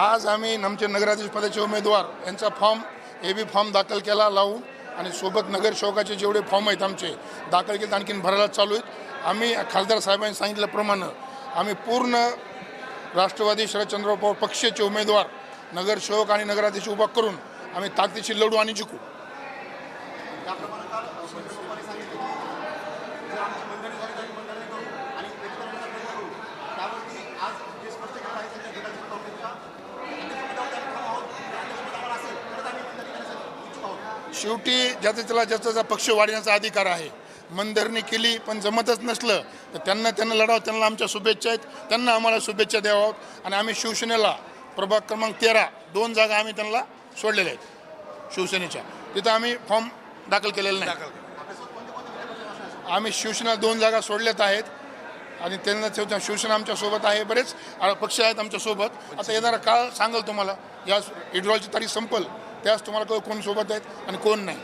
आज आम्ही आमचे नगराध्यक्ष पदाचे उमेदवार यांचा फॉर्म ए बी फॉर्म दाखल केला लावून आणि सोबत नगरसेवकाचे जेवढे फॉर्म आहेत आमचे दाखल केले आणखीन भरायला चालू आहेत. आम्ही खासदार साहेबांनी सांगितल्याप्रमाणे आम्ही पूर्ण राष्ट्रवादी शरदचंद्र पवार पक्षाचे उमेदवार नगरसेवक आणि नगराध्यक्ष उभा करून आम्ही ताकदीशी लढू आणि जिंकू. शेवटी ज्याचा त्याला ज्याचा पक्ष वाढण्याचा अधिकार आहे. मनधरणी केली पण जमतच नसलं तर त्यांना त्यांना लढावं त्यांना आमच्या शुभेच्छा आहेत. त्यांना आम्हाला शुभेच्छा द्याव्यात. आणि आम्ही शिवसेनेला प्रभाग क्रमांक तेरा दोन जागा आम्ही त्यांना सोडलेल्या आहेत. शिवसेनेच्या. तिथं आम्ही फॉर्म दाखल केलेला नाही. आम्ही शिवसेना दोन जागा सोडल्यात आहेत. आणि त्यांना तेव्हा शिवसेना आमच्यासोबत आहे बरेच पक्ष आहेत आमच्यासोबत आता येणारा काळ सांगेल तुम्हाला. या विड्रॉलची तारीख संपल. त्यास तुम्हाला कळेल कोण सोबत आहेत आणि कोण नाही.